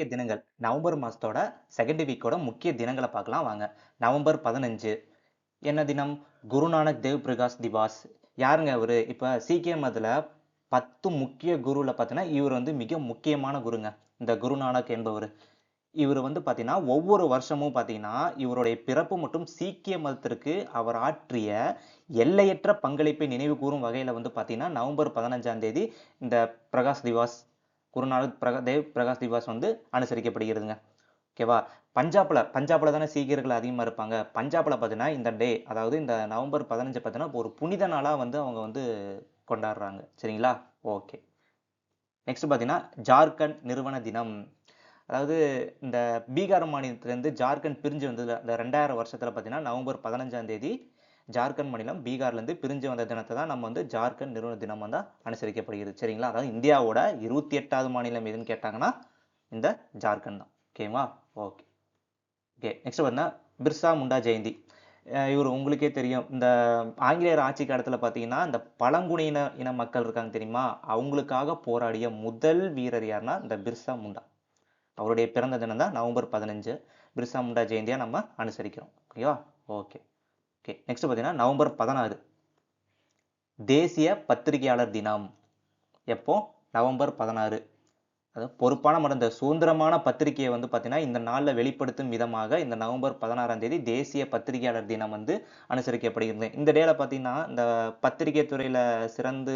முக்கிய தினங்கள். நவம்பர் மாதத்தோட செகண்ட் வீக்கோட முக்கிய தினங்களை பார்க்கலாம் வாங்க. நவம்பர் பதினஞ்சு. என்ன தினம்? குருநானக் தேவ் பிரகாஷ் திவாஸ். யாருங்க அவர்? இப்போ சீக்கிய மதத்தில் பத்து முக்கிய குருவில் பார்த்தீங்கன்னா இவர் வந்து மிக முக்கியமான குருங்க. இந்த குருநானக் என்பவர். இவர் வந்து பார்த்தீங்கன்னா ஒவ்வொரு வருஷமும் பார்த்தீங்கன்னா இவருடைய பிறப்பு மற்றும் சீக்கிய மதத்திற்கு அவர் ஆற்றிய எல்லையற்ற பங்களிப்பை நினைவு கூறும் வகையில் வந்து பார்த்தீங்கன்னா நவம்பர் பதினஞ்சாம் தேதி இந்த பிரகாஷ் திவாஸ் குருநானக் பிரகா தேவ் பிரகாஷ் திவாஸ் வந்து அனுசரிக்கப்படுகிறதுங்க. ஓகேவா பஞ்சாப்பில் பஞ்சாப்பில் தானே சீக்கியர்கள் அதிகமாக இருப்பாங்க. பஞ்சாபில் பார்த்தீங்கன்னா இந்த டே அதாவது இந்த நவம்பர் பதினஞ்சு பார்த்தீங்கன்னா ஒரு புனித நாளாக வந்து அவங்க வந்து கொண்டாடுறாங்க. சரிங்களா? ஓகே நெக்ஸ்ட் பார்த்தீங்கன்னா ஜார்க்கண்ட் நிறுவன தினம். அதாவது இந்த பீகார் மாநிலத்திலேருந்து ஜார்க்கண்ட் பிரிஞ்சு வந்தது அந்த ரெண்டாயிரம் வருஷத்தில் பார்த்தீங்கன்னா நவம்பர் பதினஞ்சாம் தேதி ஜார்க்கண்ட் மாநிலம் பீகார்லேருந்து பிரிஞ்சு வந்த தினத்தை தான் நம்ம வந்து ஜார்க்கண்ட் நிறுவன தினம் வந்து அனுசரிக்கப்படுகிறது. சரிங்களா? அதாவது இந்தியாவோட இருபத்தி எட்டாவது மாநிலம் எதுன்னு கேட்டாங்கன்னா இந்த ஜார்க்கண்ட் தான். ஓகேவா ஓகே ஓகே நெக்ஸ்ட் பார்த்தீங்கன்னா பிர்சா முண்டா ஜெயந்தி. இவர் உங்களுக்கே தெரியும். இந்த ஆங்கிலேயர் ஆட்சி காலத்தில் பார்த்தீங்கன்னா இந்த பழங்குடியின இன மக்கள் இருக்காங்க தெரியுமா? அவங்களுக்காக போராடிய முதல் வீரர் யாருன்னா இந்த பிர்சா முண்டா. அவருடைய பிறந்த தினம் தான் நவம்பர் பதினஞ்சு. பிர்சா முண்டா ஜெயந்தியாக நம்ம அனுசரிக்கிறோம். ஓகேவா ஓகே ஓகே நெக்ஸ்ட் பார்த்தீங்கன்னா நவம்பர் பதினாறு. தேசிய பத்திரிகையாளர் தினம். எப்போ? நவம்பர் பதினாறு. அது பொறுப்பான மற்றும் இந்த சுதந்திரமான பத்திரிகையை வந்து பார்த்தீங்கன்னா இந்த நாளில் வெளிப்படுத்தும் விதமாக இந்த நவம்பர் பதினாறாம் தேதி தேசிய பத்திரிகையாளர் தினம் வந்து அனுசரிக்கப்படுகிறது. இந்த டேல பார்த்தீங்கன்னா இந்த பத்திரிகை துறையில் சிறந்து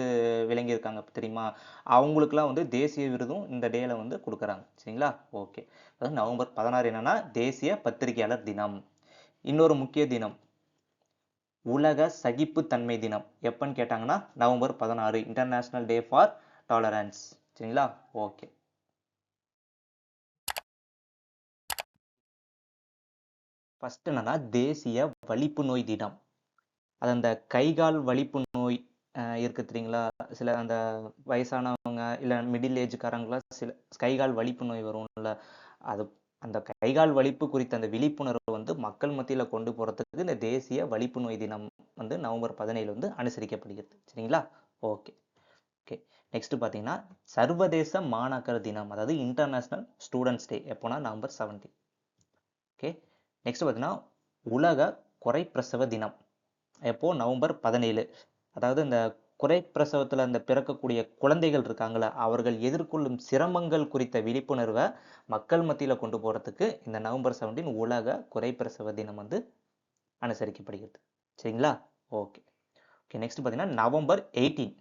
விளங்கியிருக்காங்க தெரியுமா? அவங்களுக்குலாம் வந்து தேசிய விருதும் இந்த டேல வந்து கொடுக்குறாங்க. சரிங்களா? ஓகே அதாவது நவம்பர் பதினாறு என்னன்னா தேசிய பத்திரிகையாளர் தினம். இன்னொரு முக்கிய தினம். உலக சகிப்புத்தன்மை தினம். எப்பன்னு கேட்டாங்கன்னா நவம்பர் பதினாறு இன்டர்நேஷ்னல் டே ஃபார் டாலரன்ஸ் சரிங்களா? ஓகே ஃபஸ்ட் என்னன்னா தேசிய வலிப்பு நோய் தினம். அது அந்த கைகால் வலிப்பு நோய் இருக்கு தெரியுங்களா? சில அந்த வயசானவங்க இல்லை மிடில் ஏஜ்காரங்களாம் சில கைகால் வலிப்பு நோய் வரும்ல அது அந்த கைகால் வலிப்பு குறித்த அந்த விழிப்புணர்வு வந்து மக்கள் மத்தியில் கொண்டு போகிறதுக்கு இந்த தேசிய வலிப்பு நோய் தினம் வந்து நவம்பர் பதினேழு வந்து அனுசரிக்கப்படுகிறது. சரிங்களா? ஓகே. ஓகே. நெக்ஸ்ட் பார்த்தீங்கன்னா சர்வதேச மாணாக்கர் தினம் அதாவது இன்டர்நேஷ்னல் ஸ்டூடெண்ட்ஸ் டே எப்போனா நவம்பர் செவன்டீன் ஓகே. நெக்ஸ்ட் பார்த்தீங்கன்னா உலக குறைப்பிரசவ தினம் எப்போ? நவம்பர் பதினேழு. அதாவது இந்த குறைப்பிரசவத்தில் அந்த பிறக்கக்கூடிய குழந்தைகள் இருக்காங்களா அவர்கள் எதிர்கொள்ளும் சிரமங்கள் குறித்த விழிப்புணர்வை மக்கள் மத்தியில் கொண்டு போகிறதுக்கு இந்த நவம்பர் செவன்டீன் உலக குறைப்பிரசவ தினம் வந்து அனுசரிக்கப்படுகிறது. சரிங்களா? ஓகே. ஓகே நெக்ஸ்ட் பார்த்தீங்கன்னா நவம்பர் எயிட்டீன்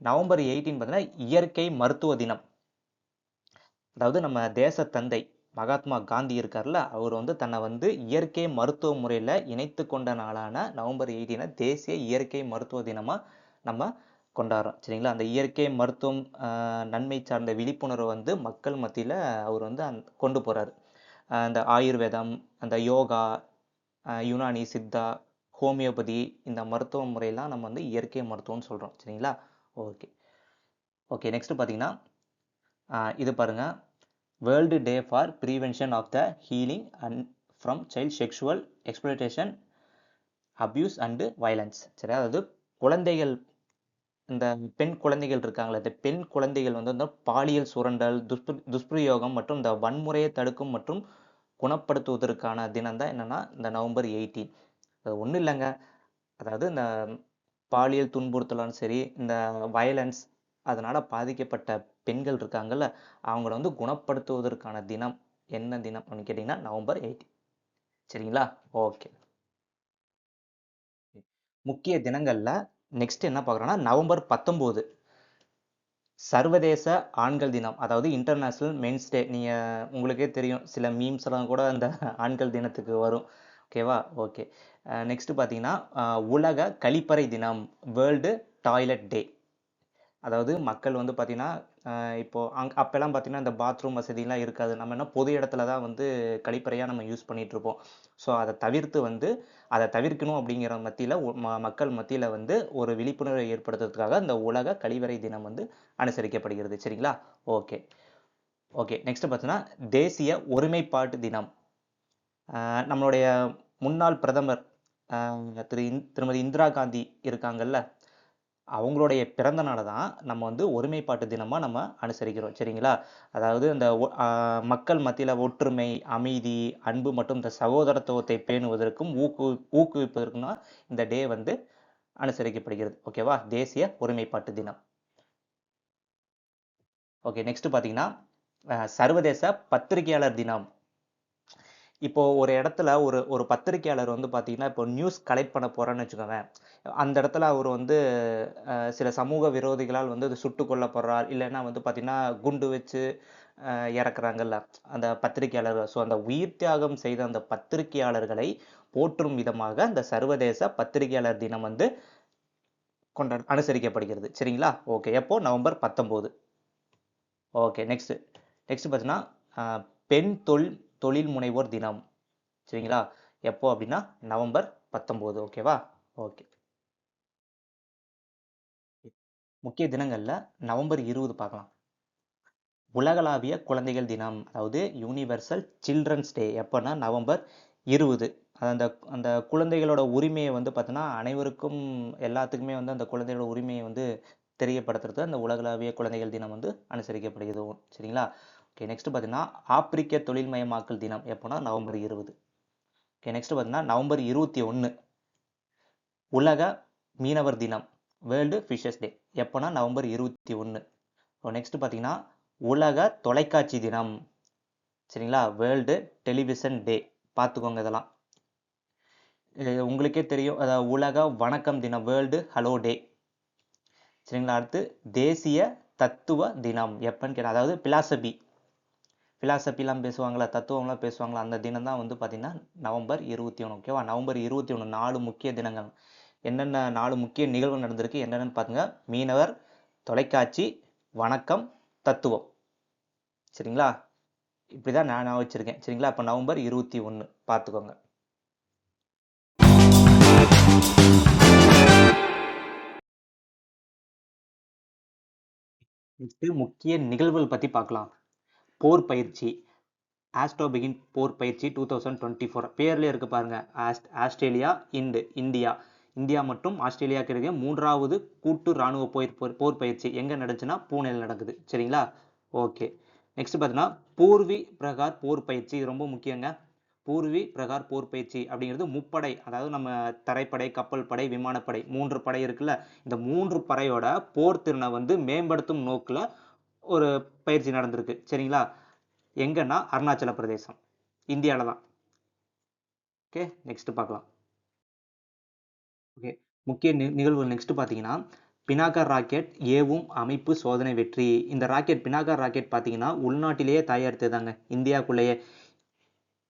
நவம்பர் எயிட்டீன் பார்த்தீங்கன்னா இயற்கை மருத்துவ தினம். அதாவது நம்ம தேச தந்தை மகாத்மா காந்தி இருக்கார்ல அவர் வந்து தன்னை வந்து இயற்கை மருத்துவ முறையில் இணைத்து கொண்ட நாளான நவம்பர் எயிட்டீனை தேசிய இயற்கை மருத்துவ தினமாக நம்ம கொண்டாடுறோம். சரிங்களா? அந்த இயற்கை மருத்துவம் நன்மை சார்ந்த விழிப்புணர்வை வந்து மக்கள் மத்தியில் அவர் வந்து அந் கொண்டு போகிறாரு அந்த ஆயுர்வேதம் அந்த யோகா யுனானி சித்தா ஹோமியோபதி இந்த மருத்துவ முறையெல்லாம் நம்ம வந்து இயற்கை மருத்துவம்னு சொல்கிறோம் சரிங்களா? ஓகே. ஓகே நெக்ஸ்ட் பார்த்தீங்கன்னா இது பாருங்கள் world day for prevention of the healing and from child sexual exploitation abuse and violence சரி அதாவது குழந்தைகள் இந்த பெண் குழந்தைகள் இருக்காங்களே இந்த பெண் குழந்தைகள் வந்து இந்த பாலியல் சுரண்டல் துஷ்பு துஷ்பிரயோகம் மற்றும் இந்த வன்முறையை தடுக்கும் மற்றும் குணப்படுத்துவதற்கான தினம் தான் என்னன்னா இந்த நவம்பர் எயிட்டீன். அது ஒன்றும் இல்லைங்க. அதாவது இந்த பாலியல் துன்புறுத்தலும் சரி இந்த வயலன்ஸ் அதனால் பாதிக்கப்பட்ட பெண்கள் இருக்காங்கல்ல அவங்கள வந்து குணப்படுத்துவதற்கான தினம் என்ன தினம் அப்படின்னு கேட்டிங்கன்னா நவம்பர் எயிட்டீன். சரிங்களா? ஓகே. முக்கிய தினங்களில் நெக்ஸ்ட் என்ன பார்க்குறோன்னா நவம்பர் பத்தொம்போது. சர்வதேச ஆண்கள் தினம். அதாவது இன்டர்நேஷ்னல் மென்ஸ் டே நீங்கள் உங்களுக்கே தெரியும். சில மீம்ஸ் எல்லாம் கூட அந்த ஆண்கள் தினத்துக்கு வரும். ஓகேவா ஓகே நெக்ஸ்ட்டு பார்த்தீங்கன்னா உலக கழிப்பறை தினம். வேர்ல்டு டாய்லெட் டே அதாவது மக்கள் வந்து பார்த்திங்கன்னா இப்போது அங் அப்போல்லாம் பார்த்தீங்கன்னா இந்த பாத்ரூம் வசதிலாம் இருக்காது. நம்ம என்ன பொது இடத்துல தான் வந்து கழிப்பறையாக நம்ம யூஸ் பண்ணிகிட்ருப்போம் ஸோ அதை தவிர்த்து வந்து அதை தவிர்க்கணும் அப்படிங்கிற மத்தியில் மக்கள் மத்தியில் வந்து ஒரு விழிப்புணர்வை ஏற்படுத்துறதுக்காக இந்த உலக கழிவறை தினம் வந்து அனுசரிக்கப்படுகிறது. சரிங்களா? ஓகே. ஓகே. நெக்ஸ்ட் பார்த்தீங்கன்னா தேசிய ஒருமைப்பாட்டு தினம். நம்மளுடைய முன்னாள் பிரதமர் திரு திருமதி இந்திரா காந்தி இருக்காங்கல்ல? அவங்களுடைய பிறந்த நாளை தான் நம்ம வந்து ஒருமைப்பாட்டு தினமாக நம்ம அனுசரிக்கிறோம். சரிங்களா? அதாவது இந்த ஒ- மக்கள் மத்தியில் ஒற்றுமை அமைதி அன்பு மற்றும் இந்த சகோதரத்துவத்தை பேணுவதற்கும் ஊக்கு ஊக்குவிப்பதற்கும் தான் இந்த டே வந்து அனுசரிக்கப்படுகிறது. ஓகேவா தேசிய ஒருமைப்பாட்டு தினம். ஓகே நெக்ஸ்ட் பார்த்தீங்கன்னா சர்வதேச பத்திரிகையாளர் தினம். இப்போ ஒரு இடத்துல ஒரு ஒரு பத்திரிகையாளர் வந்து பார்த்தீங்கன்னா இப்போ நியூஸ் கலெக்ட் பண்ண போகிறான்னு வச்சுக்கோங்க அந்த இடத்துல அவர் வந்து சில சமூக விரோதிகளால் வந்து சுட்டு கொல்லப்படுறார். இல்லைன்னா வந்து பார்த்தீங்கன்னா குண்டு வச்சு இறக்குறாங்கல்ல அந்த பத்திரிகையாளர்கள் ஸோ அந்த உயிர் தியாகம் செய்த அந்த பத்திரிகையாளர்களை போற்றும் விதமாக அந்த சர்வதேச பத்திரிகையாளர் தினம் வந்து கொண்டா அனுசரிக்கப்படுகிறது. சரிங்களா? ஓகே எப்போ? நவம்பர் பத்தொம்போது. ஓகே நெக்ஸ்ட் நெக்ஸ்ட் பார்த்தீங்கன்னா பெண் தொழில் தொழில் முனைவோர் தினம். சரிங்களா? எப்போ அப்படின்னா நவம்பர் பத்தொம்போது. ஓகேவா? ஓகே. முக்கிய தினங்கள்ல நவம்பர் இருபது பார்க்கலாம். உலகளாவிய குழந்தைகள் தினம். அதாவது யூனிவர்சல் சில்ட்ரன்ஸ் டே எப்போன்னா நவம்பர் இருபது. அந்த அந்த குழந்தைகளோட உரிமையை வந்து பார்த்தோன்னா அனைவருக்கும் எல்லாத்துக்குமே வந்து அந்த குழந்தைகளோட உரிமையை வந்து தெரியப்படுத்துறது அந்த உலகளாவிய குழந்தைகள் தினம் வந்து அனுசரிக்கப்படுகிறது. சரிங்களா? ஓகே நெக்ஸ்ட் பார்த்தீங்கன்னா ஆப்பிரிக்க தொழில்மயமாக்கல் தினம் எப்போனா நவம்பர் இருபது. ஓகே நெக்ஸ்ட் பார்த்தீங்கன்னா நவம்பர் இருபத்தி ஒன்று உலக மீனவர் தினம் வேர்ல்டு ஃபிஷர்ஸ் டே எப்போனா நவம்பர் இருபத்தி ஒன்று நெக்ஸ்ட் பார்த்தீங்கன்னா உலக தொலைக்காட்சி தினம். சரிங்களா? வேர்ல்டு டெலிவிஷன் டே பார்த்துக்கோங்க இதெல்லாம். இது உங்களுக்கே தெரியும் அதாவது உலக வணக்கம் தினம் வேர்ல்டு ஹலோ டே சரிங்களா? அடுத்து தேசிய தத்துவ தினம் எப்பன்னு கேட்டால் அதாவது பிலாசபி ஃபிலாசபிலாம் பேசுவாங்களா தத்துவம்லாம் பேசுவாங்களா அந்த தினம் தான் வந்து பார்த்தீங்கன்னா நவம்பர் இருபத்தி ஒன்று ஓகேவா நவம்பர் இருபத்தி ஒன்று நாலு முக்கிய தினங்கள். என்னென்ன நாலு முக்கிய நிகழ்வு நடந்திருக்கு என்னென்னு பார்த்துங்க மீனவர் தொலைக்காட்சி வணக்கம் தத்துவம். சரிங்களா? இப்படி நான் நான் வச்சுருக்கேன். சரிங்களா? அப்போ நவம்பர் இருபத்தி ஒன்று பார்த்துக்கோங்க முக்கிய நிகழ்வுகள் பற்றி பார்க்கலாம் போர் பயிற்சி ஆஸ்ட்ரோபிகின் போர் பயிற்சி டூ தௌசண்ட் டுவெண்ட்டி ஃபோர் பேர்லேயே இருக்கு பாருங்க. Aust Australia Ind India. India மற்றும் ஆஸ்திரேலியாவுக்கு இடையே மூன்றாவது கூட்டு ராணுவ போர் போர் போர் பயிற்சி எங்கே நடந்துச்சுன்னா பூனேல நடக்குது. சரிங்களா? ஓகே. நெக்ஸ்ட் பார்த்தீங்கன்னா பூர்வி பிரகார் போர் பயிற்சி. இது ரொம்ப முக்கியங்க. பூர்வி பிரகார் போர் பயிற்சி அப்படிங்கிறது முப்படை அதாவது நம்ம தரைப்படை கப்பல் படை விமானப்படை மூன்று படை இருக்குல்ல. இந்த மூன்று படையோட போர் திறனை வந்து மேம்படுத்தும் நோக்கில் ஒரு பயிற்சி நடந்திருக்கு. சரிங்களா? எங்கன்னா அருணாச்சல பிரதேசம். இந்தியாவில் தான். ஓகே நெக்ஸ்ட் பார்க்கலாம். ஓகே முக்கிய நி- நிகழ்வுகள் நெக்ஸ்ட் பார்த்தீங்கன்னா பினாக்கர் ராக்கெட் ஏவும் அமைப்பு சோதனை வெற்றி. இந்த ராக்கெட் பினாகர் ராக்கெட் பார்த்தீங்கன்னா உள்நாட்டிலேயே தயாரித்ததாங்க இந்தியாக்குள்ளேயே.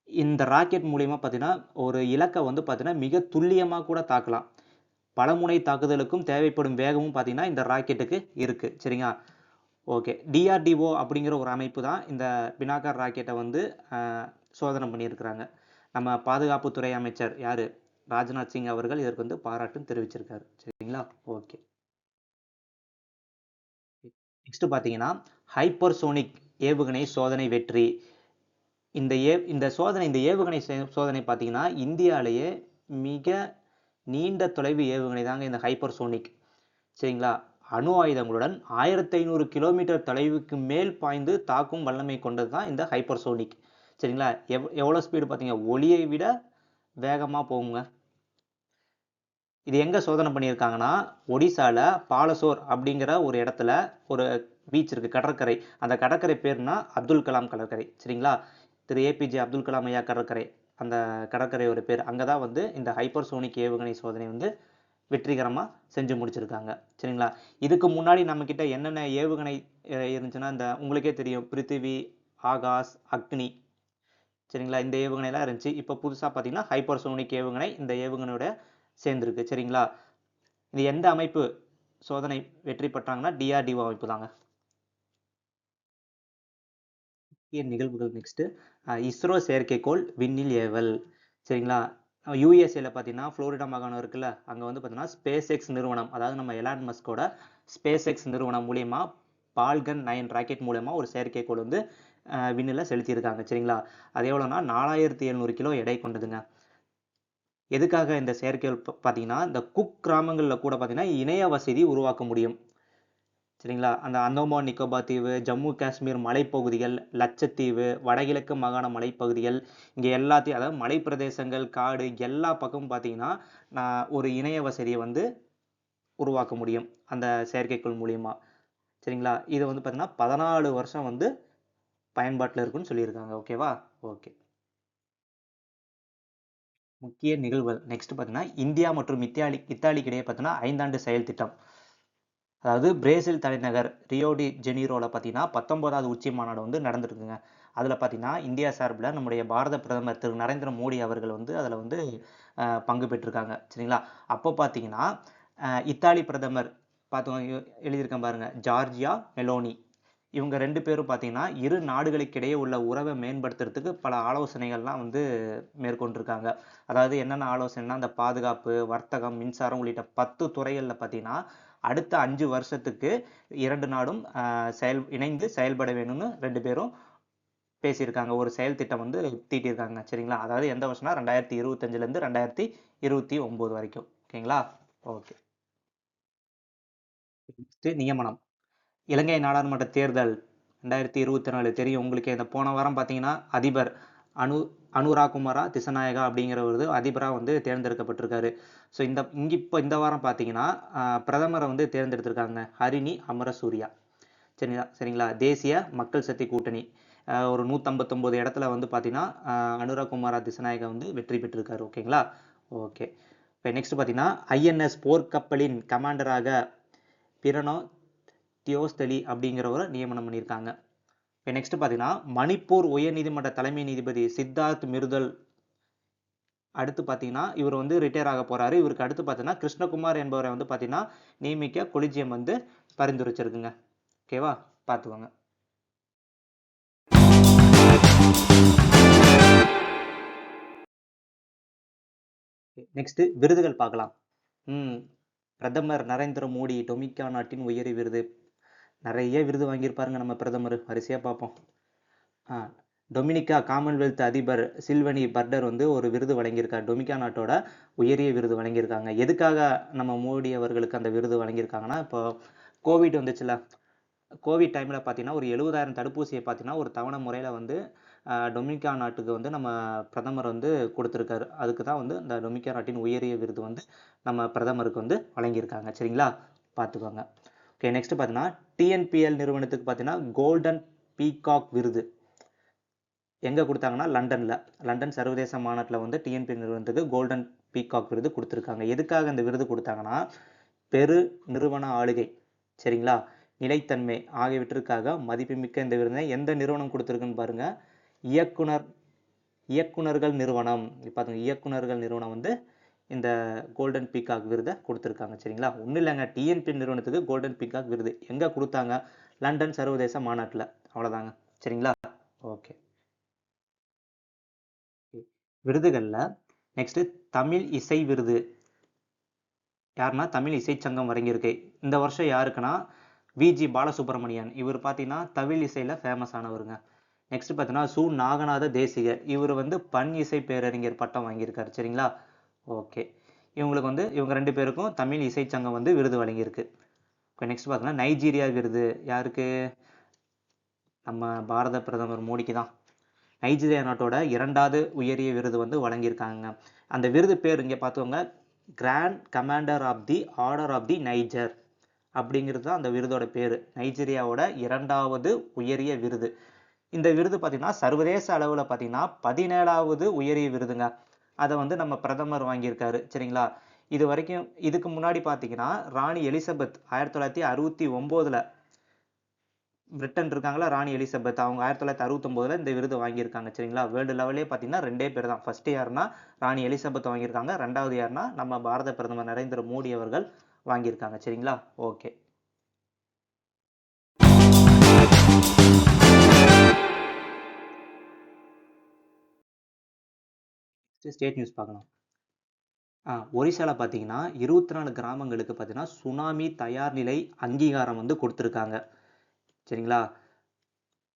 இந்த ராக்கெட் மூலியமாக பார்த்தீங்கன்னா ஒரு இலக்கை வந்து பார்த்தீங்கன்னா மிக துல்லியமாக கூட தாக்கலாம். பலமுனை தாக்குதலுக்கும் தேவைப்படும் வேகமும் பார்த்தீங்கன்னா இந்த ராக்கெட்டுக்கு இருக்குது சரிங்களா? ஓகே. டிஆர்டிஓ அப்படிங்கிற ஒரு அமைப்பு தான் இந்த பினாக்கர் ராக்கெட்டை வந்து சோதனை பண்ணியிருக்கிறாங்க. நம்ம பாதுகாப்புத்துறை அமைச்சர் யார்? ராஜ்நாத் சிங் அவர்கள் இதற்கு வந்து பாராட்டும் தெரிவிச்சிருக்காரு. சரிங்களா? ஓகே. நெக்ஸ்ட் பார்த்தீங்கன்னா ஹைப்பர்சோனிக் ஏவுகணை சோதனை வெற்றி. இந்த ஏ இந்த சோதனை இந்த ஏவுகணை சே- சோதனை பார்த்தீங்கன்னா இந்தியாவிலேயே மிக நீண்ட தொலைவு ஏவுகணை தாங்க இந்த ஹைப்பர்சோனிக். சரிங்களா? அணு ஆயுதங்களுடன் ஆயிரத்தி ஐநூறு கிலோமீட்டர் தொலைவுக்கு மேல் பாய்ந்து தாக்கும் வல்லமை கொண்டது தான் இந்த ஹைப்பர்சோனிக் சரிங்களா? எவ் எவ்வளோ ஸ்பீடு பார்த்தீங்க? ஒளியை விட வேகமாக போகுங்க. இது எங்கே சோதனை பண்ணியிருக்காங்கன்னா ஒடிசாவில் பாலசோர் அப்படிங்கிற ஒரு இடத்துல ஒரு பீச் இருக்குது கடற்கரை. அந்த கடற்கரை பேர்னா அப்துல் கலாம் கடற்கரை. சரிங்களா? திரு ஏபிஜே அப்துல் கலாம் ஐயா கடற்கரை. அந்த கடற்கரையோட பேர். அங்கே தான் வந்து இந்த ஹைப்பர்சோனிக் ஏவுகணை சோதனை வந்து வெற்றிகரமாக செஞ்சு முடிச்சிருக்காங்க. சரிங்களா? இதுக்கு முன்னாடி நம்மக்கிட்ட என்னென்ன ஏவுகணை இருந்துச்சுன்னா இந்த உங்களுக்கே தெரியும். பிருத்திவி ஆகாஷ் அக்னி. சரிங்களா? இந்த ஏவுகணைலாம் இருந்துச்சு. இப்போ புதுசாக பார்த்தீங்கன்னா ஹைப்பர்சோனிக் ஏவுகணை இந்த ஏவுகணையோட சேர்ந்துருக்கு. சரிங்களா? இது எந்த அமைப்பு சோதனை வெற்றி பெற்றாங்கன்னா டிஆர்டிஓ அமைப்பு தாங்க. முக்கிய நிகழ்வுகள் நெக்ஸ்ட்டு இஸ்ரோ செயற்கைக்கோள் விண்ணில் ஏவல். சரிங்களா? யூஎஸ்ஏல பார்த்தீங்கன்னா ஃப்ளோரிடா மாகாணம் இருக்குல்ல அங்கே வந்து பார்த்தீங்கன்னா ஸ்பேஸ் எக்ஸ் நிறுவனம் அதாவது நம்ம எலான் மஸ்கோட ஸ்பேஸ் எக்ஸ் நிறுவனம் மூலியமா பால்கன் நைன் ராக்கெட் மூலயமா ஒரு செயற்கைக்கோள் வந்து விண்ணில் செலுத்தியிருக்காங்க சரிங்களா? அது எவ்வளோனா நாலாயிரத்தி எழுநூறு கிலோ எடை கொண்டதுங்க. எதுக்காக இந்த செயற்கைகள் பார்த்தீங்கன்னா இந்த குக் கிராமங்களில் கூட பார்த்தீங்கன்னா இணைய வசதி உருவாக்க முடியும். சரிங்களா? அந்த அந்தமான் நிக்கோபார் தீவு ஜம்மு காஷ்மீர் மலைப்பகுதிகள் லட்சத்தீவு வடகிழக்கு மாகாண மலைப்பகுதிகள் இங்கே எல்லாத்தையும் அதாவது மலைப்பிரதேசங்கள் காடு எல்லா பக்கமும் பார்த்தீங்கன்னா நான் ஒரு இணைய வசதியை வந்து உருவாக்க முடியும் அந்த செயற்கைக்கோள் மூலியமாக சரிங்களா? இது வந்து பார்த்தீங்கன்னா பதினாலு வருஷம் வந்து பயன்பாட்டில் இருக்குன்னு சொல்லியிருக்காங்க. ஓகேவா ஓகே முக்கிய நிகழ்வுகள். நெக்ஸ்ட் பார்த்தீங்கன்னா இந்தியா மற்றும் இத்தாலி இத்தாலிக்கு இடையே பார்த்தீங்கன்னா ஐந்தாண்டு செயல் திட்டம். அதாவது பிரேசில் தலைநகர் ரியோடி ஜெனீரோவில் பார்த்தீங்கன்னா பத்தொன்பதாவது உச்சி மாநாடு வந்து நடந்துருக்குங்க. அதில் பார்த்தீங்கன்னா இந்தியா சார்பில் நம்முடைய பாரத பிரதமர் திரு நரேந்திர மோடி அவர்கள் வந்து அதில் வந்து பங்கு பெற்றிருக்காங்க. சரிங்களா? அப்போ பார்த்தீங்கன்னா இத்தாலி பிரதமர் பார்த்தவங்க எழுதியிருக்கேன் பாருங்கள் ஜார்ஜியா மெலோனி. இவங்க ரெண்டு பேரும் பார்த்தீங்கன்னா இரு நாடுகளுக்கிடையே உள்ள உறவை மேம்படுத்துறதுக்கு பல ஆலோசனைகள்லாம் வந்து மேற்கொண்டிருக்காங்க. அதாவது என்னென்ன ஆலோசனைனா அந்த பாதுகாப்பு வர்த்தகம் மின்சாரம் உள்ளிட்ட பத்து துறைகளில் பார்த்தீங்கன்னா அடுத்த அஞ்சு வருஷத்துக்கு இரண்டு நாடும் செயல் இணைந்து செயல்பட வேணும்னு ரெண்டு பேரும் பேசியிருக்காங்க. ஒரு செயல் திட்டம் வந்து தீட்டியிருக்காங்க. சரிங்களா? அதாவது எந்த வருஷம்னா ரெண்டாயிரத்தி இருபத்தஞ்சிலேருந்து ரெண்டாயிரத்தி இருபத்தி ஒம்பது வரைக்கும். ஓகேங்களா? ஓகே. நியமனம். இலங்கை நாடாளுமன்ற தேர்தல் ரெண்டாயிரத்தி இருபத்தி நாலு தெரியும். உங்களுக்கு இந்த போன வாரம் பார்த்தீங்கன்னா அதிபர் அனு அனுரா குமாரா திசநாயகா அப்படிங்கிறவர் அதிபராக வந்து தேர்ந்தெடுக்கப்பட்டிருக்காரு. ஸோ இந்த இங்கே இப்போ இந்த வாரம் பார்த்தீங்கன்னா பிரதமரை வந்து தேர்ந்தெடுத்திருக்காங்க. ஹரிணி அமரசூர்யா. சரிங்களா? சரிங்களா? தேசிய மக்கள் சக்தி கூட்டணி. ஒரு நூற்றம்பத்தொம்போது இடத்துல வந்து பார்த்தீங்கன்னா ஆஹ், அனுரா குமாரா திசநாயகா வந்து வெற்றி பெற்றிருக்காரு. ஓகேங்களா? ஓகே. இப்போ நெக்ஸ்ட் பார்த்தீங்கன்னா ஐஎன்எஸ் போர்க்கப்பலின் கமாண்டராக பிரணோ தியோஸ்தலி அப்படிங்கிறவரை நியமனம் பண்ணியிருக்காங்க. இப்போ நெக்ஸ்ட் பார்த்தீங்கன்னா மணிப்பூர் உயர்நீதிமன்ற தலைமை நீதிபதி சித்தார்த் மிருதல். அடுத்து பார்த்தீங்கன்னா இவர் வந்து ரிட்டையர் ஆக போகிறாரு இவருக்கு அடுத்து பார்த்தீங்கன்னா கிருஷ்ணகுமார் என்பவரை வந்து பார்த்தீங்கன்னா நியமிக்க கொலிஜியம் வந்து பரிந்துரைச்சிருக்குங்க. ஓகேவா பார்த்துக்கோங்க. நெக்ஸ்ட் விருதுகள் பார்க்கலாம். ம் பிரதமர் நரேந்திர மோடி டொமிக்கா நாட்டின் உயரிய விருது. நிறைய விருது வாங்கியிருப்பாருங்க. நம்ம பிரதமர். வரிசையாக பார்ப்போம். டொமினிக்கா காமன்வெல்த் அதிபர் சில்வனி பர்டர் வந்து ஒரு விருது வழங்கியிருக்கார். டொமிக்கா நாட்டோட உயரிய விருது வழங்கியிருக்காங்க. எதுக்காக நம்ம மோடி அவர்களுக்கு அந்த விருது வழங்கியிருக்காங்கன்னா இப்போ கோவிட் வந்துச்சுல. கோவிட் டைமில் பார்த்தீங்கன்னா ஒரு எழுபதாயிரம் தடுப்பூசியை பார்த்தீங்கன்னா ஒரு தவணை முறையில் வந்து டொமினிக்கா நாட்டுக்கு வந்து நம்ம பிரதமர் வந்து கொடுத்துருக்காரு. அதுக்கு தான் வந்து இந்த டொமினிக்கா நாட்டின் உயரிய விருது வந்து நம்ம பிரதமருக்கு வந்து வழங்கியிருக்காங்க. சரிங்களா? பார்த்துக்கோங்க. ஓகே நெக்ஸ்ட் பார்த்தீங்கன்னா டிஎன்பிஎல் நிறுவனத்துக்கு பார்த்தீங்கன்னா கோல்டன் பீகாக் விருது. எங்கே கொடுத்தாங்கன்னா லண்டனில். லண்டன் சர்வதேச மாநாட்டில் வந்து டிஎன்பி நிறுவனத்துக்கு கோல்டன் பீகாக் விருது கொடுத்துருக்காங்க. எதுக்காக இந்த விருது கொடுத்தாங்கன்னா பெரு நிறுவன ஆளுகை சரிங்களா? நிலைத்தன்மை ஆகியவற்றிற்காக மதிப்புமிக்க இந்த விருதை எந்த நிறுவனம் கொடுத்துருக்குன்னு பாருங்க. இயக்குனர் இயக்குனர்கள் நிறுவனம். இப்போ இயக்குனர்கள் நிறுவனம் வந்து இந்த கோல்டன் பீகாக் விருதை கொடுத்துருக்காங்க சரிங்களா? ஒன்றும் இல்லைங்க டிஎன்பி நிறுவனத்துக்கு கோல்டன் பீகாக் விருது. எங்கே கொடுத்தாங்க? லண்டன் சர்வதேச மாநாட்டில். அவ்வளோதாங்க சரிங்களா? ஓகே விருதுகளில் நெக்ஸ்ட்டு தமிழ் இசை விருது. யாருன்னா தமிழ் இசைச்சங்கம் வழங்கியிருக்கு. இந்த வருஷம் யாருக்குன்னா விஜி பாலசுப்ரமணியன். இவர் பார்த்தீங்கன்னா தமிழ் இசையில் ஃபேமஸ் ஆனவருங்க. நெக்ஸ்ட் பார்த்தீங்கன்னா சு. நாகநாத தேசிகர். இவர் வந்து பன் இசை பேரறிஞர் பட்டம் வாங்கியிருக்காரு சரிங்களா? ஓகே இவங்களுக்கு வந்து இவங்க ரெண்டு பேருக்கும் தமிழ் இசைச்சங்கம் வந்து விருது வழங்கியிருக்கு. ஓகே நெக்ஸ்ட் பார்த்தீங்கன்னா நைஜீரியா விருது. யாருக்கு? நம்ம பாரத பிரதமர் மோடிக்கு தான். நைஜீரியா நாட்டோட இரண்டாவது உயரிய விருது வந்து வழங்கியிருக்காங்க. அந்த விருது பேர் இங்கே பார்த்துக்கோங்க grand commander of the order of the Niger அப்படிங்கிறது தான் அந்த விருதோட பேர். நைஜீரியாவோட இரண்டாவது உயரிய விருது. இந்த விருது பார்த்தீங்கன்னா சர்வதேச அளவில் பார்த்தீங்கன்னா பதினேழாவது உயரிய விருதுங்க. அதை வந்து நம்ம பிரதமர் வாங்கியிருக்காரு. சரிங்களா? இது வரைக்கும் இதுக்கு முன்னாடி பார்த்தீங்கன்னா ராணி எலிசபெத் ஆயிரத்தி தொள்ளாயிரத்தி அறுபத்தி ஒம்போதில் பிரிட்டன் இருக்காங்களா ராணி எலிசபெத். அவங்க ஆயிரத்தி தொள்ளாயிரத்தி அறுபத்தொம்போதில் இந்த விருது வாங்கியிருக்காங்க. சரிங்களா? வேர்ல்டு லெவலே பார்த்தீங்கன்னா ரெண்டே பேர் தான். ஃபர்ஸ்ட் யாருன்னா ராணி எலிசபெத் வாங்கியிருக்காங்க. ரெண்டாவது யாருன்னா நம்ம பாரத பிரதமர் நரேந்திர மோடி அவர்கள் வாங்கியிருக்காங்க. சரிங்களா? ஓகே ஸ்டேட் நியூஸ் பார்க்கலாம். ஆ ஒரிசால பார்த்தீங்கன்னா இருபத்தி நாலு கிராமங்களுக்கு பார்த்தீங்கன்னா சுனாமி தயார் நிலை அங்கீகாரம் வந்து கொடுத்துருக்காங்க. சரிங்களா?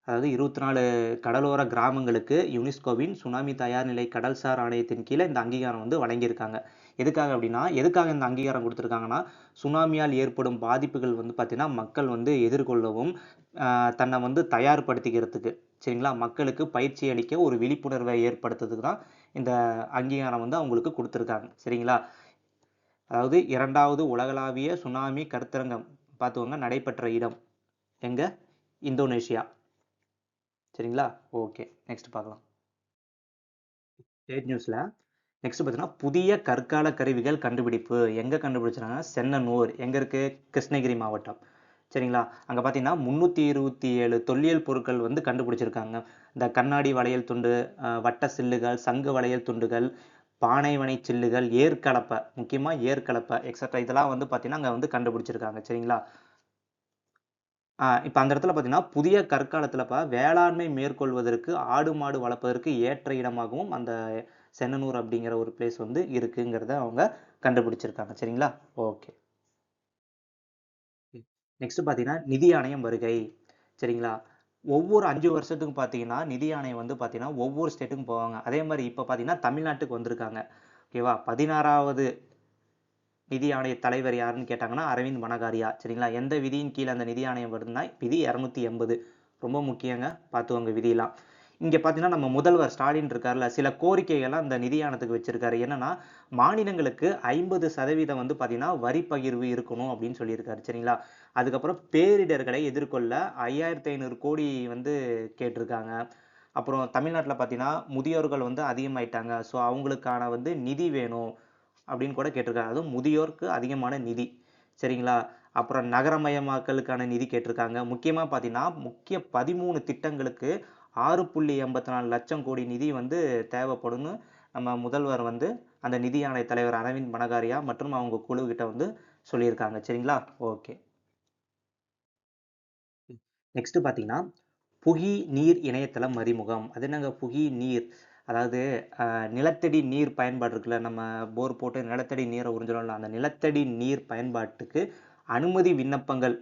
அதாவது இருபத்தி நாலு கடலோர கிராமங்களுக்கு யுனெஸ்கோவின் சுனாமி தயார் நிலை கடல்சார் ஆணையத்தின் கீழே இந்த அங்கீகாரம் வந்து வழங்கியிருக்காங்க. எதுக்காக அப்படின்னா எதுக்காக இந்த அங்கீகாரம் கொடுத்துருக்காங்கன்னா சுனாமியால் ஏற்படும் பாதிப்புகள் வந்து பார்த்திங்கன்னா மக்கள் வந்து எதிர்கொள்ளவும் தன்னை வந்து தயார்படுத்திக்கிறதுக்கு. சரிங்களா? மக்களுக்கு பயிற்சி அளிக்க ஒரு விழிப்புணர்வை ஏற்படுத்துறதுக்கு தான் இந்த அங்கீகாரம் வந்து அவங்களுக்கு கொடுத்துருக்காங்க. சரிங்களா? அதாவது இரண்டாவது உலகளாவிய சுனாமி கருத்தரங்கம் பார்த்துக்கோங்க நடைபெற்ற இடம் எங்கே? இந்தோனேஷியா. சரிங்களா? ஓகே நெக்ஸ்ட் பார்க்கலாம். ஸ்டேட் நியூஸில் நெக்ஸ்ட் பார்த்தீங்கன்னா புதிய கற்கால கருவிகள் கண்டுபிடிப்பு. எங்கே கண்டுபிடிச்சிருக்காங்க? சென்னனூர். எங்கே இருக்குது கிருஷ்ணகிரி மாவட்டம். சரிங்களா? அங்கே பார்த்தீங்கன்னா முந்நூற்றி இருபத்தி ஏழு தொல்லியல் பொருட்கள் வந்து கண்டுபிடிச்சிருக்காங்க. இந்த கண்ணாடி வளையல் துண்டு வட்ட சில்லுகள் சங்கு வளையல் துண்டுகள் பானைவனை சில்லுகள் ஏற்கலப்பை முக்கியமாக ஏற்கலப்பை எக்ஸட்ரா இதெல்லாம் வந்து பார்த்தீங்கன்னா அங்கே வந்து கண்டுபிடிச்சிருக்காங்க. சரிங்களா? இப்போ அந்த இடத்துல பார்த்தீங்கன்னா புதிய கற்காலத்துலப்ப வேளாண்மை மேற்கொள்வதற்கு ஆடு மாடு வளர்ப்பதற்கு ஏற்ற இடமாகவும் அந்த சென்னனூர் அப்படிங்கிற ஒரு பிளேஸ் வந்து இருக்குங்கிறத அவங்க கண்டுபிடிச்சிருக்காங்க. சரிங்களா? ஓகே. நெக்ஸ்ட் பார்த்தீங்கன்னா நிதி ஆணையம் வருகை. சரிங்களா? ஒவ்வொரு அஞ்சு வருஷத்துக்கும் பார்த்தீங்கன்னா நிதி ஆணையம் வந்து பார்த்தீங்கன்னா ஒவ்வொரு ஸ்டேட்டுக்கும் போவாங்க. அதே மாதிரி இப்போ பார்த்தீங்கன்னா தமிழ்நாட்டுக்கு வந்திருக்காங்க. ஓகேவா பதினாறாவது நிதி ஆணைய தலைவர் யாருன்னு கேட்டாங்கன்னா அரவிந்த் மனகாரியா. சரிங்களா? எந்த விதியின் கீழே அந்த நிதி ஆணையம் வருதுன்னா விதி இரநூத்தி எண்பது. ரொம்ப முக்கியங்க. பார்த்துவாங்க விதியெல்லாம். இங்க பார்த்தீங்கன்னா நம்ம முதல்வர் ஸ்டாலின் இருக்கார்ல சில கோரிக்கைகள்லாம் அந்த நிதியானத்துக்கு வச்சிருக்காரு. என்னன்னா மாநிலங்களுக்கு ஐம்பது சதவீதம் வந்து பார்த்தீங்கன்னா வரி பகிர்வு இருக்கணும் அப்படின்னு சொல்லியிருக்காரு சரிங்களா? அதுக்கப்புறம் பேரிடர்களை எதிர்கொள்ள ஐயாயிரத்தி ஐநூறு கோடி வந்து கேட்டிருக்காங்க. அப்புறம் தமிழ்நாட்டில் பார்த்தீங்கன்னா முதியோர்கள் வந்து அதிகமாயிட்டாங்க. ஸோ அவங்களுக்கான வந்து நிதி வேணும் அப்படின்னு கூட கேட்டிருக்காங்க. அதுவும் முதியோருக்கு அதிகமான நிதி சரிங்களா? அப்புறம் நகரமயமாக்கலுக்கான நிதி கேட்டிருக்காங்க. முக்கியமாக பார்த்தீங்கன்னா முக்கிய பதிமூணு திட்டங்களுக்கு ஆறு புள்ளி எண்பத்தி நாலு லட்சம் கோடி நிதி வந்து தேவைப்படும்னு நம்ம முதல்வர் வந்து அந்த நிதி ஆணைய தலைவர் அரவிந்த் மனகாரியா மற்றும் அவங்க குழுக்கிட்ட வந்து சொல்லியிருக்காங்க. சரிங்களா? ஓகே. நெக்ஸ்ட் பார்த்தீங்கன்னா புகி நீர் இணையதளம் அறிமுகம். அது என்னங்க புகி நீர்? அதாவது நிலத்தடி நீர் பயன்பாடு இருக்குல்ல நம்ம போர் போட்டு நிலத்தடி நீரை உறிஞ்சிடும்ல அந்த நிலத்தடி நீர் பயன்பாட்டுக்கு அனுமதி விண்ணப்பங்கள்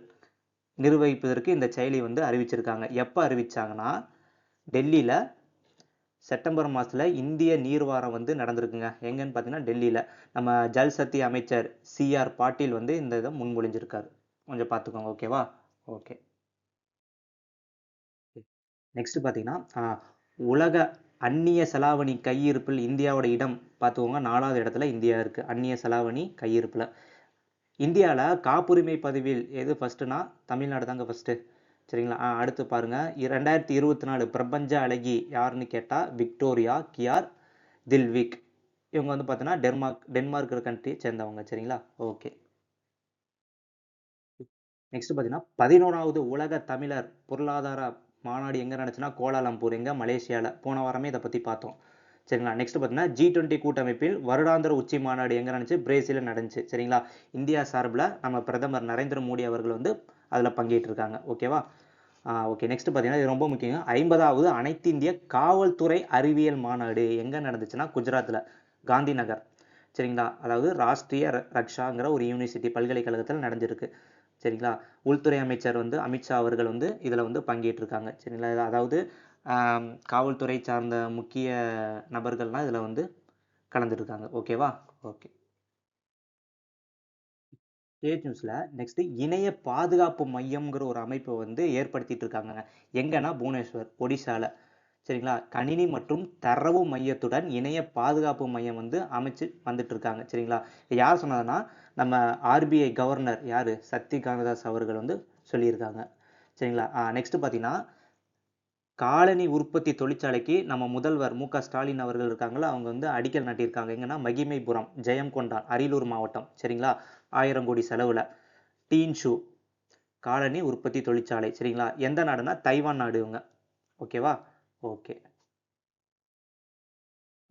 நிர்வகிப்பதற்கு இந்த செயலி வந்து அறிவிச்சிருக்காங்க. எப்போ அறிவிச்சாங்கன்னா டெல்லியில் செப்டம்பர் மாதத்தில் இந்திய நீர்வாரம் வந்து நடந்திருக்குங்க. எங்கன்னு பார்த்தீங்கன்னா டெல்லியில். நம்ம ஜல் சக்தி அமைச்சர் சிஆர் பாட்டீல் வந்து இந்த இதை முன்மொழிஞ்சிருக்காரு. கொஞ்சம் பார்த்துக்கோங்க ஓகேவா? ஓகே. நெக்ஸ்ட் பார்த்தீங்கன்னா உலக அந்நிய செலாவணி கையிருப்பில் இந்தியாவோட இடம் பார்த்துக்கோங்க நாலாவது இடத்துல இந்தியா இருக்குது அந்நிய செலாவணி கையிருப்பில். இந்தியாவில் காப்புரிமை பதிவில் எது ஃபஸ்ட்டுனா தமிழ்நாடு தாங்க ஃபஸ்ட்டு சரிங்களா? அடுத்து பாருங்கள் ரெண்டாயிரத்தி இருபத்தி நாலு பிரபஞ்ச அழகி யாருன்னு கேட்டால் விக்டோரியா கியார் தில்விக். இவங்க வந்து பார்த்தீங்கன்னா டென்மார்க் டென்மார்க் கண்ட்ரியை சேர்ந்தவங்க. சரிங்களா? ஓகே. நெக்ஸ்ட் பார்த்தீங்கன்னா பதினோராவது உலக தமிழர் பொருளாதார மாநாடு எங்கே நடந்துச்சுன்னா கோலாலம்பூர் எங்கே மலேசியாவில் போன வாரமே இதை பற்றி பார்த்தோம். சரிங்களா? நெக்ஸ்ட் பார்த்தீங்கன்னா ஜி டுவெண்ட்டி கூட்டமைப்பில் வருடாந்திர உச்சி மாநாடு எங்கே நடந்துச்சு? பிரேசிலில் நடந்துச்சு. சரிங்களா? இந்தியா சார்பில் நம்ம பிரதமர் நரேந்திர மோடி அவர்கள் வந்து அதில் பங்கேற்றிருக்காங்க. ஓகேவா ஓகே நெக்ஸ்ட் பார்த்தீங்கன்னா இது ரொம்ப முக்கியம். ஐம்பதாவது அனைத்து இந்திய காவல்துறை அறிவியல் மாநாடு. எங்கே நடந்துச்சுன்னா குஜராத்தில் காந்தி நகர். சரிங்களா? அதாவது ராஷ்ட்ரிய ர- ரக்ஷாங்கிற ஒரு யூனிவர்சிட்டி பல்கலைக்கழகத்தில் நடந்திருக்கு. சரிங்களா? உள்துறை அமைச்சர் வந்து அமித்ஷா அவர்கள் வந்து இதில் வந்து பங்கேற்றிருக்காங்க. சரிங்களா? அதாவது காவல்துறை சார்ந்த முக்கிய நபர்கள்லாம் இதில் வந்து கலந்துருக்காங்க. ஓகேவா ஓகே ஸ்டேட் நியூஸில் நெக்ஸ்ட்டு இணைய பாதுகாப்பு மையம்ங்கிற ஒரு அமைப்பை வந்து ஏற்படுத்திட்டு இருக்காங்க எங்கன்னா புவனேஸ்வர் ஒடிசாவில் சரிங்களா? கணினி மற்றும் தரவு மையத்துடன் இணைய பாதுகாப்பு மையம் வந்து அமைச்சு வந்துட்டு இருக்காங்க. சரிங்களா? யார் சொன்னதுன்னா நம்ம ஆர்பிஐ கவர்னர் யார்? சக்தி காந்ததாஸ் அவர்கள் வந்து சொல்லியிருக்காங்க. சரிங்களா? நெக்ஸ்ட் பார்த்தீங்கன்னா காலனி உற்பத்தி தொழிற்சாலைக்கு நம்ம முதல்வர் மு க ஸ்டாலின் அவர்கள் இருக்காங்களா அவங்க வந்து அடிக்கல் நாட்டியிருக்காங்க. எங்கன்னா மகிமைபுரம் ஜெயங்கொண்டான் அரியலூர் மாவட்டம். சரிங்களா? ஆயிரம் கோடி செலவில். டீன் ஷூ காலனி உற்பத்தி தொழிற்சாலை சரிங்களா? எந்த நாடுனா தைவான் நாடு இவங்க. ஓகேவா ஓகே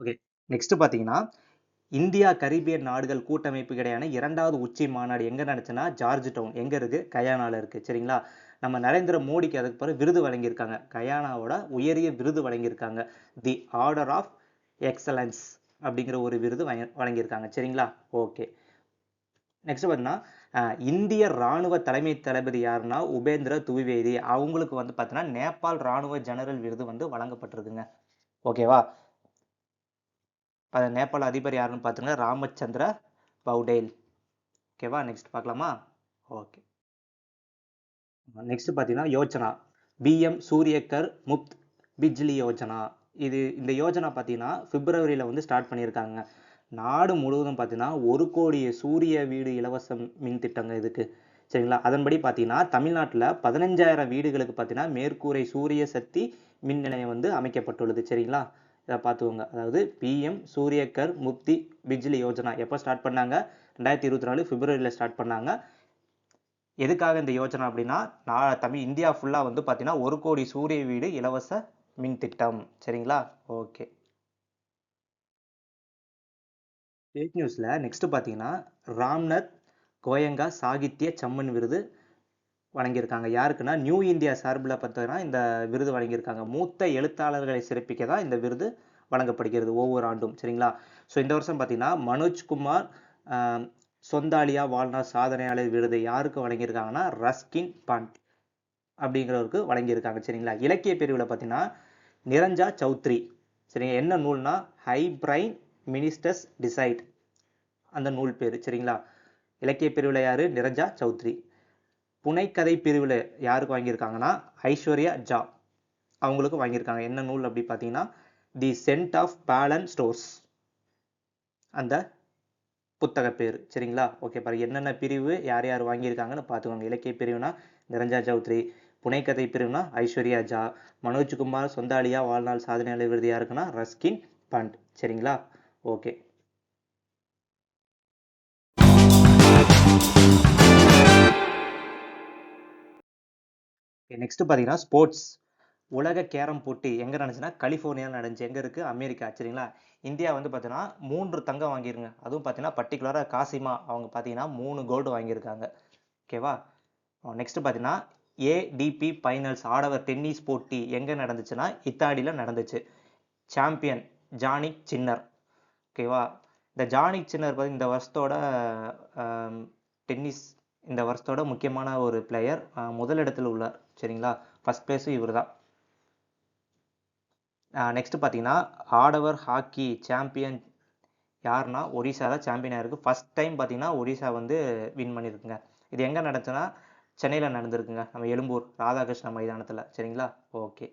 ஓகே நெக்ஸ்ட் பார்த்தீங்கன்னா இந்தியா கரீபியன் நாடுகள் கூட்டமைப்பு கிடையான இரண்டாவது உச்சி மாநாடு எங்கே நடந்துச்சுன்னா ஜார்ஜ் டவுன். எங்கே இருக்குது கயானாவில் இருக்குது சரிங்களா? நம்ம நரேந்திர மோடிக்கு அதுக்கு பிறகு விருது வழங்கியிருக்காங்க. கயானாவோட உயரிய விருது வழங்கியிருக்காங்க. தி ஆர்டர் ஆஃப் எக்ஸலன்ஸ் அப்படிங்கிற ஒரு விருது வழங்கியிருக்காங்க சரிங்களா? ஓகே நெக்ஸ்ட் பார்த்தீங்கன்னா இந்திய ராணுவ தலைமை தளபதி யாருன்னா உபேந்திர துவிவேதி. அவங்களுக்கு வந்து பார்த்தீங்கன்னா நேபாள் ராணுவ ஜெனரல் விருது வந்து வழங்கப்பட்டிருக்குங்க. ஓகேவா அது நேபாள அதிபர் யாருன்னு பார்த்தீங்கன்னா ராமச்சந்திர பவுடேல் ஓகேவா நெக்ஸ்ட் பார்க்கலாமா? ஓகே நெக்ஸ்ட் பார்த்தீங்கன்னா யோஜனா. பிஎம் சூரியக்கர் முப்த் பிஜ்லி யோஜனா. இது இந்த யோஜனா பார்த்தீங்கன்னா பிப்ரவரியில் வந்து ஸ்டார்ட் பண்ணியிருக்காங்க. நாடு முழுவதும் பார்த்தீங்கன்னா ஒரு கோடி சூரிய வீடு இலவச மின் திட்டங்க இதுக்கு. சரிங்களா? அதன்படி பார்த்தீங்கன்னா தமிழ்நாட்டில் பதினஞ்சாயிரம் வீடுகளுக்கு பார்த்தீங்கன்னா மேற்கூரை சூரிய சக்தி மின் நிலையம் வந்து அமைக்கப்பட்டுள்ளது. சரிங்களா? இதை பார்த்துக்கோங்க. அதாவது பிஎம் சூரியக்கர் முப்தி பிஜ்லி யோஜனா எப்போ ஸ்டார்ட் பண்ணாங்க? ரெண்டாயிரத்தி இருபத்தி நாலு பிப்ரவரியில் ஸ்டார்ட் பண்ணாங்க. எதுக்காக இந்த யோஜனை அப்படின்னா நான் தமிழ் இந்தியா ஃபுல்லாக வந்து பார்த்தீங்கன்னா ஒரு கோடி சூரிய வீடு இலவச மின் திட்டம். சரிங்களா? ஓகே. ஸ்டேட் நியூஸில் நெக்ஸ்ட் பார்த்தீங்கன்னா ராம்நாத் கோயங்கா சாகித்ய சம்மன் விருது வழங்கியிருக்காங்க. யாருக்குன்னா நியூ இந்தியா சார்பில் பார்த்தீங்கன்னா இந்த விருது வழங்கியிருக்காங்க. மூத்த எழுத்தாளர்களை சிறப்பிக்க தான் இந்த விருது வழங்கப்படுகிறது ஒவ்வொரு ஆண்டும். சரிங்களா? ஸோ இந்த வருஷம் பார்த்தீங்கன்னா மனோஜ்குமார் சொந்தாலியா வாழ்நாள் சாதனையாளர் விருது யாருக்கு வழங்கியிருக்காங்கன்னா ரஸ்கின் பாண்ட் அப்படிங்கிறவருக்கு வழங்கியிருக்காங்க. சரிங்களா? இலக்கிய பிரிவில் பார்த்தீங்கன்னா நிரஞ்சா சௌத்ரி. சரிங்க என்ன நூல்னா ஹை பிரைன் மினிஸ்டர்ஸ் டிசைட். அந்த நூல் பேர் சரிங்களா? இலக்கிய பிரிவில் யார்? நிரஞ்சா சௌத்ரி. புனைக்கதை பிரிவில் யாருக்கு வாங்கியிருக்காங்கன்னா ஐஸ்வர்யா ஜா அவங்களுக்கு வாங்கியிருக்காங்க. என்ன நூல் அப்படி பார்த்தீங்கன்னா the scent of fallen stars அந்த புத்தக பேர் சரிங்களா? ஓகே பாருங்க என்னென்ன பிரிவு யார் யார் வாங்கியிருக்காங்கன்னு பார்த்துக்கோங்க. இலக்கிய பிரிவுனா நிரஞ்சா சௌத்ரி புனைக்கதை பிரிவுனா ஐஸ்வர்யா ஜா மனோஜ்குமார் சொந்தாலியா வாழ்நாள் சாதனையாளர் விருது யாருக்குன்னா ரஸ்கின் பண்ட் சரிங்களா? ஓகே. நெக்ஸ்ட் பார்த்தீங்கன்னா ஸ்போர்ட்ஸ் உலக கேரம் போட்டி எங்கே நடந்துச்சுன்னா கலிஃபோர்னியா நடந்துச்சு. எங்கே இருக்குது அமெரிக்கா சரிங்களா? இந்தியா வந்து பார்த்தீங்கன்னா மூன்று தங்கம் வாங்கியிருங்க அதுவும் பார்த்தீங்கன்னா பர்டிகுலராக காசிமா அவங்க பார்த்தீங்கன்னா மூணு கோல்டு வாங்கியிருக்காங்க. ஓகேவா நெக்ஸ்ட் oh, பார்த்தீங்கன்னா ஏடிபி ஃபைனல்ஸ் ஆடவர் டென்னிஸ் போட்டி எங்கே நடந்துச்சுன்னா இத்தாலியில் நடந்துச்சு. Champion Jannik Sinner. ஓகேவா? இந்த ஜானி சின்னர் பார்த்தி இந்த வருஷத்தோட டென்னிஸ் இந்த வருஷத்தோட முக்கியமான ஒரு பிளேயர் முதலிடத்தில் உள்ளார். சரிங்களா? ஃபஸ்ட் பிளேஸும் இவர் தான் நெக்ஸ்ட் பார்த்தீங்கன்னா ஆடவர் ஹாக்கி சாம்பியன் யாருன்னா ஒரிசா தான் சாம்பியனாக இருக்குது ஃபர்ஸ்ட் டைம் பார்த்தீங்கன்னா ஒரிசா வந்து வின் பண்ணியிருக்குங்க இது எங்கே நடந்துச்சுன்னா சென்னையில் நடந்திருக்குங்க. நம்ம எழும்பூர் ராதாகிருஷ்ண மைதானத்தில். சரிங்களா? ஓகே.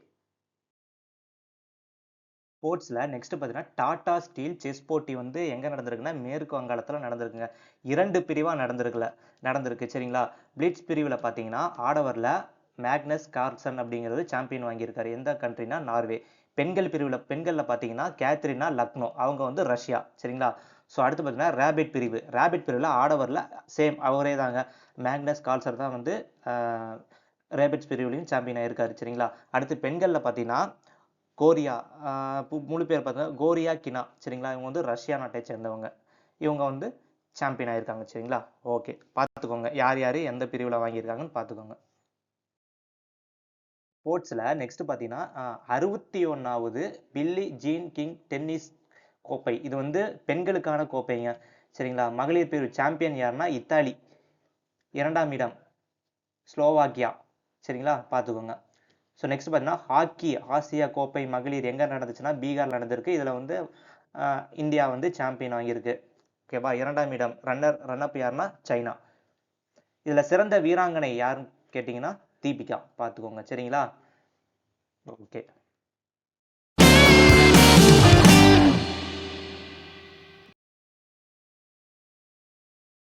ஸ்போர்ட்ஸில் நெக்ஸ்ட் பார்த்தீங்கன்னா டாடா ஸ்டீல் செஸ் போட்டி வந்து எங்கே நடந்திருக்குன்னா மேற்கு வங்காளத்தில் நடந்திருக்குங்க. இரண்டு பிரிவாக நடந்திருக்குல நடந்திருக்கு சரிங்களா? பிளிட்ஸ் பிரிவில் பார்த்தீங்கன்னா ஆடவரில் மேக்னஸ் கார்சன் அப்படிங்கிறது சாம்பியன் வாங்கியிருக்காரு. எந்த கண்ட்ரினா நார்வே பெண்கள் பிரிவில் பெண்களில் பார்த்தீங்கன்னா கேத்ரினா லக்னோ அவங்க வந்து ரஷ்யா சரிங்களா? ஸோ அடுத்து பார்த்தீங்கன்னா ரேபிட் பிரிவு. ரேபிட் பிரிவில் ஆடவரில் சேம் அவரே தாங்க மேக்னஸ் கால்சர் தான் வந்து ரேபிட்ஸ் பிரிவுலையும் சாம்பியன் ஆயிருக்காரு சரிங்களா? அடுத்து பெண்களில் பார்த்தீங்கன்னா கோரியா மூணு முழு பேர் பார்த்தீங்கன்னா கோரியா கினா சரிங்களா? இவங்க வந்து ரஷ்யா நாட்டை சேர்ந்தவங்க. இவங்க வந்து சாம்பியன் ஆயிருக்காங்க சரிங்களா? ஓகே. பார்த்துக்கோங்க. யார் யார் எந்த பிரிவில் வாங்கியிருக்காங்கன்னு பார்த்துக்கோங்க. ஸ்போர்ட்ஸில் நெக்ஸ்ட் பார்த்தீங்கன்னா அறுபத்தி ஒன்றாவது பில்லி ஜீன் கிங் டென்னிஸ் கோப்பை. இது வந்து பெண்களுக்கான கோப்பைங்க சரிங்களா? மகளிர் பிரிவு சாம்பியன் யாருன்னா இத்தாலி. இரண்டாம் இடம் ஸ்லோவாக்கியா சரிங்களா? பார்த்துக்கோங்க. ஸோ நெக்ஸ்ட் பார்த்தீங்கன்னா ஹாக்கி ஆசியா கோப்பை மகளிர் எங்கே நடந்துச்சுன்னா பீகார் நடந்திருக்கு. இதில் வந்து இந்தியா வந்து சாம்பியன் வாங்கியிருக்கு ஓகேவா இரண்டாம் இடம் ரன்னர் ரன்னப் யாருன்னா சைனா. இதில் சிறந்த வீராங்கனை யாருன்னு கேட்டிங்கன்னா தீபிகா. பார்த்துக்கோங்க. சரிங்களா? ஓகே